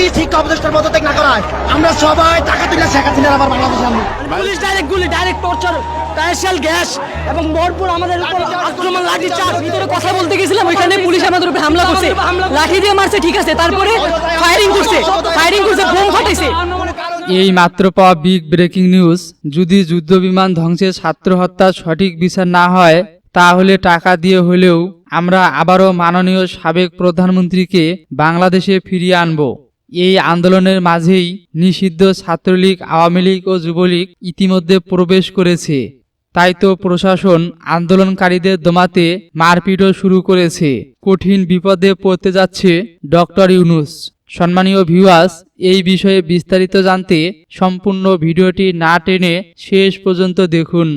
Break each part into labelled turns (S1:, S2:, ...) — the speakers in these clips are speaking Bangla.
S1: যদি শিক্ষা উপদেষ্টার পদত্যাগ না করা হয় আমরা সবাই টাকা তুলে শেখ হাসিনার আবার বাংলাদেশে আনব।
S2: পুলিশ ডাইরেক্ট গুলি ডাইরেক্ট টর্চার গ্যাস এবং ভরপুর আমাদের উপর আক্রমণ লাঠি চার্জ। ভিতরে কথা বলতে গেছিলাম ওইখানে পুলিশ আমাদের উপরে হামলা করছে। লাঠি দিয়ে মারছে ঠিক আছে তারপরে ফায়ারিং করছে ফায়ারিং করছে বোম ফাটাইছে।
S3: এই মাত্র পাওয়া বিগ ব্রেকিং নিউজ যদি যুদ্ধবিমান ধ্বংসের ছাত্র হত্যার সঠিক বিচার না হয় তাহলে টাকা দিয়ে হলেও আমরা আবারও মাননীয় সাবেক প্রধানমন্ত্রীকে বাংলাদেশে ফিরিয়ে আনব। এই আন্দোলনের মাঝেই নিষিদ্ধ ছাত্রলীগ, আওয়ামী লীগ ও যুবলীগ ইতিমধ্যে প্রবেশ করেছে। তাই তো প্রশাসন আন্দোলনকারীদের দমাতে মারপিটও শুরু করেছে। কঠিন বিপদে পড়তে যাচ্ছে ডক্টর ইউনুস। সম্মানীয় ভিউয়ার্স, এই বিষয়ে বিস্তারিত জানতে সম্পূর্ণ ভিডিওটি না টেনে শেষ পর্যন্ত দেখুন।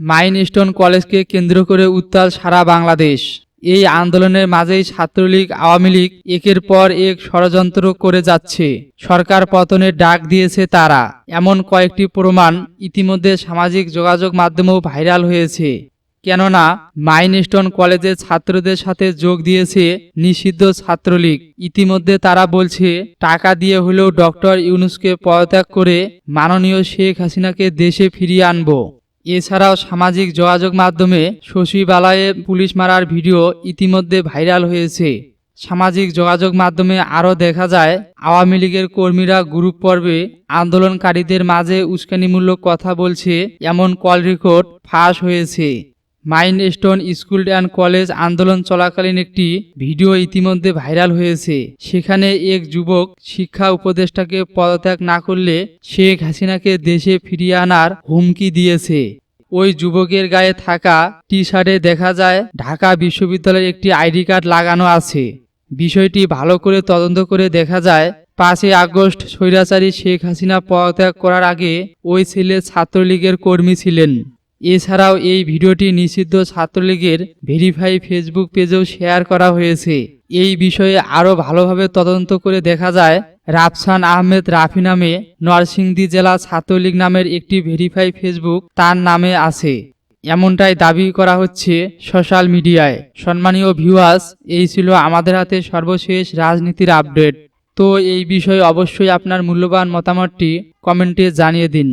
S3: মাইনস্টোন কলেজকে কেন্দ্র করে উত্তাল সারা বাংলাদেশ। এই আন্দোলনের মাঝেই ছাত্রলীগ, আওয়ামী লীগ একের পর এক ষড়যন্ত্র করে যাচ্ছে। সরকার পতনের ডাক দিয়েছে তারা। এমন কয়েকটি প্রমাণ ইতিমধ্যে সামাজিক যোগাযোগ মাধ্যমেও ভাইরাল হয়েছে। কেননা, মাইনস্টোন কলেজের ছাত্রদের সাথে যোগ দিয়েছে নিষিদ্ধ ছাত্রলীগ। ইতিমধ্যে তারা বলছে, টাকা দিয়ে হলেও ডক্টর ইউনুসকে পদত্যাগ করে মাননীয় শেখ হাসিনাকে দেশে ফিরিয়ে আনব। এছাড়াও সামাজিক যোগাযোগ মাধ্যমে সচিবালয়ে পুলিশ মারার ভিডিও ইতিমধ্যে ভাইরাল হয়েছে। সামাজিক যোগাযোগ মাধ্যমে আরও দেখা যায়, আওয়ামী লীগের কর্মীরা গ্রুপ পর্বে আন্দোলনকারীদের মাঝে উস্কানিমূলক কথা বলছে, এমন কল রেকর্ড ফাঁস হয়েছে। Mind stone school and college আন্দোলন চলাকালীন একটি ভিডিও ইতিমধ্যে ভাইরাল হয়েছে। সেখানে এক যুবক শিক্ষা উপদেষ্টাকে পদত্যাগ না করলে শেখ হাসিনাকে দেশে ফিরিয়ে আনার হুমকি দিয়েছে। ওই যুবকের গায়ে থাকা টি শার্টে দেখা যায়, ঢাকা বিশ্ববিদ্যালয়ের একটি আইডি কার্ড লাগানো আছে। বিষয়টি ভালো করে তদন্ত করে দেখা যায়, পাঁচই আগস্ট স্বৈরাচারী শেখ হাসিনা পদত্যাগ করার আগে ওই ছেলে ছাত্রলীগের কর্মী ছিলেন। এছাড়াও এই ভিডিওটি নিষিদ্ধ ছাত্রলীগের ভেরিফাই ফেসবুক পেজেও শেয়ার করা হয়েছে। এই বিষয়ে আরও ভালোভাবে তদন্ত করে দেখা যায়, রাফসান আহমেদ রাফি নামে নরসিংদী জেলা ছাত্রলীগ নামের একটি ভেরিফাই ফেসবুক তার নামে আছে। এমনটাই দাবি করা হচ্ছে সোশ্যাল মিডিয়ায়। সম্মানীয় ভিউয়ার্স, এই ছিল আমাদের হাতে সর্বশেষ রাজনীতির আপডেট। তো এই বিষয়ে অবশ্যই আপনার মূল্যবান মতামতটি কমেন্টে জানিয়ে দিন।